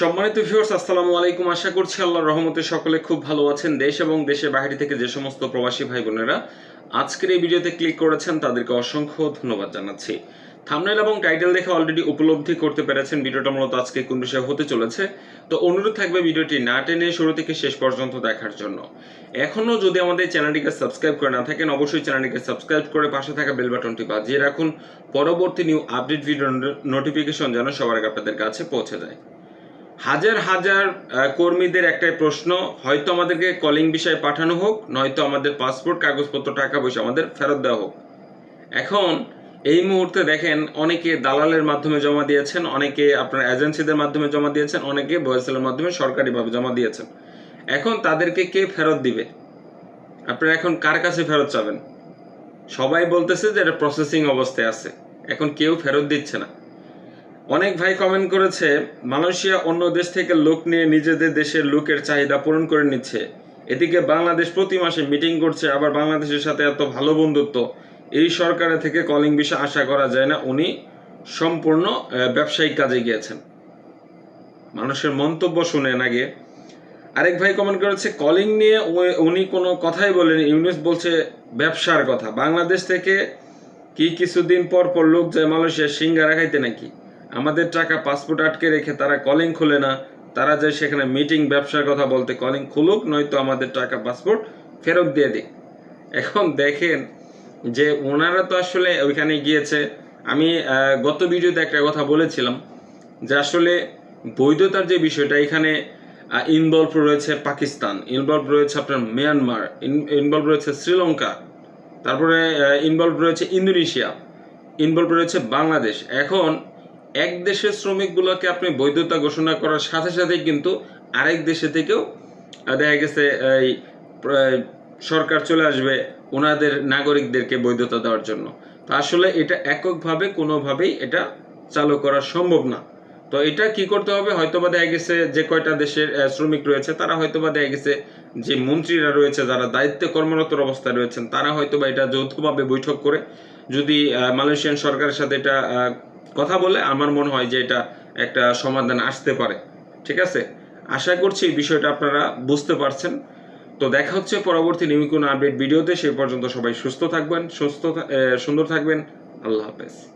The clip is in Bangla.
সম্মানিত ভিউয়ার্স আসসালামু আলাইকুম। আশা করছি আল্লাহর রহমতে সকলে খুব ভালো আছেন দেশ এবং দেশের বাইরে থেকে যে সমস্ত প্রবাসী ভাই বোনেরা আজকের এই ভিডিওতে ক্লিক করেছেন, তাদেরকে অসংখ্য ধন্যবাদ জানাচ্ছি। থামনেল এবং টাইটেল দেখে অলরেডি উপলব্ধি করতে পেরেছেন ভিডিওটা মূলত আজকে কোন বিষয়ে হতে চলেছে। তো অনুরোধ থাকবে ভিডিওটি না টেনে শুরু থেকে শেষ পর্যন্ত দেখার জন্য। এখনও যদি আমাদের চ্যানেলটিকে সাবস্ক্রাইব করে না থাকেন, অবশ্যই চ্যানেলটিকে সাবস্ক্রাইব করে পাশে থাকা বেল বাটনটি বাজিয়ে রাখুন। পরবর্তী নিউ আপডেট ভিডিও নোটিফিকেশন যেন সবার আগে আপনাদের কাছে পৌঁছে যায়। হাজার হাজার কর্মীদের একটাই প্রশ্ন, হয়তো আমাদেরকে কলিং বিষয়ে পাঠানো হোক, নয়তো আমাদের পাসপোর্ট কাগজপত্র, টাকা পয়সা আমাদের ফেরত দেওয়া হোক। এখন, এই মুহূর্তে দেখেন, অনেকে দালালের মাধ্যমে জমা দিয়েছেন, অনেকে আপনার এজেন্সিদের মাধ্যমে জমা দিয়েছেন, অনেকে বয়সেলের মাধ্যমে সরকারিভাবে জমা দিয়েছেন। এখন তাদেরকে কে ফেরত দিবে? আপনারা এখন কার কাছে ফেরত চাবেন? সবাই বলতেছে যে এটা প্রসেসিং অবস্থায় আছে। এখন কেউ ফেরত দিচ্ছে না। অনেক ভাই কমেন্ট করেছে, মালয়েশিয়া অন্য দেশ থেকে লোক নিয়ে নিজেদের দেশের লোকের চাহিদা পূরণ করে নিচ্ছে। এদিকে বাংলাদেশ প্রতি মাসে মিটিং করছে, আবার বাংলাদেশের সাথে এত ভালো বন্ধুত্ব। এই সরকারের থেকে কলিং বিষয় আশা করা যায় না, উনি সম্পূর্ণ ব্যবসায়িক কাজে গিয়েছেন। মানুষের মন্তব্য শুনেন আগে। আরেক ভাই কমেন্ট করেছে কলিং নিয়ে উনি কোনো কথাই বলেন। ইউনুস বলছে, ব্যবসার কথা। বাংলাদেশ থেকে কি কিছুদিন পর পর লোক যায় মালয়েশিয়া সিঙ্গারা খাইতে নাকি? আমাদের টাকা পাসপোর্ট আটকে রেখে তারা কলিং খুলে না, তারা যায় সেখানে মিটিং ব্যবসার কথা বলতে কলিং খুলুক, নয়তো আমাদের টাকা পাসপোর্ট ফেরত দিয়ে দিক। এখন দেখেন যে ওনারা তো আসলে ওইখানে গিয়েছে, আমি গত ভিডিওতে একটা কথা বলেছিলাম যে আসলে বৈধতার যে বিষয়টা, এখানে ইনভলভ রয়েছে পাকিস্তান ইনভলভ রয়েছে আপনার মিয়ানমার ইনভলভ রয়েছে শ্রীলঙ্কা, তারপরে ইনভলভ রয়েছে ইন্দোনেশিয়া ইনভলভ রয়েছে বাংলাদেশ। এখন এক দেশের শ্রমিকগুলোকে আপনি বৈধতা ঘোষণা করার সাথে সাথে কিন্তু আরেক দেশে থেকেও দেখা গেছে, এই সরকার চলে আসবে ওনাদের নাগরিকদেরকে বৈধতা দেওয়ার জন্য। তো আসলে এটা এককভাবে, কোনোভাবেই এটা চালু করা সম্ভব না। তো এটা কি করতে হবে? হয়তোবা দেখা গেছে যে কয়টা দেশের শ্রমিক রয়েছে, তারা হয়তোবা দেখা গেছে যে মন্ত্রীরা রয়েছে, যারা দায়িত্বে কর্মরত অবস্থায় রয়েছেন, তারা হয়তোবা এটা যৌথভাবে বৈঠক করে, যদি মালয়েশিয়ান সরকারের সাথে এটা কথা বলে আমার মনে হয় যে এটা একটা সমাধান আসতে পারে। ঠিক আছে? আশা করছি এই বিষয়টা আপনারা বুঝতে পারছেন। তো দেখা হচ্ছে পরবর্তী নিউ কোনো আপডেট ভিডিওতে। সেই পর্যন্ত সবাই সুস্থ থাকবেন, সুস্থ সুন্দর থাকবেন। আল্লাহ হাফেজ।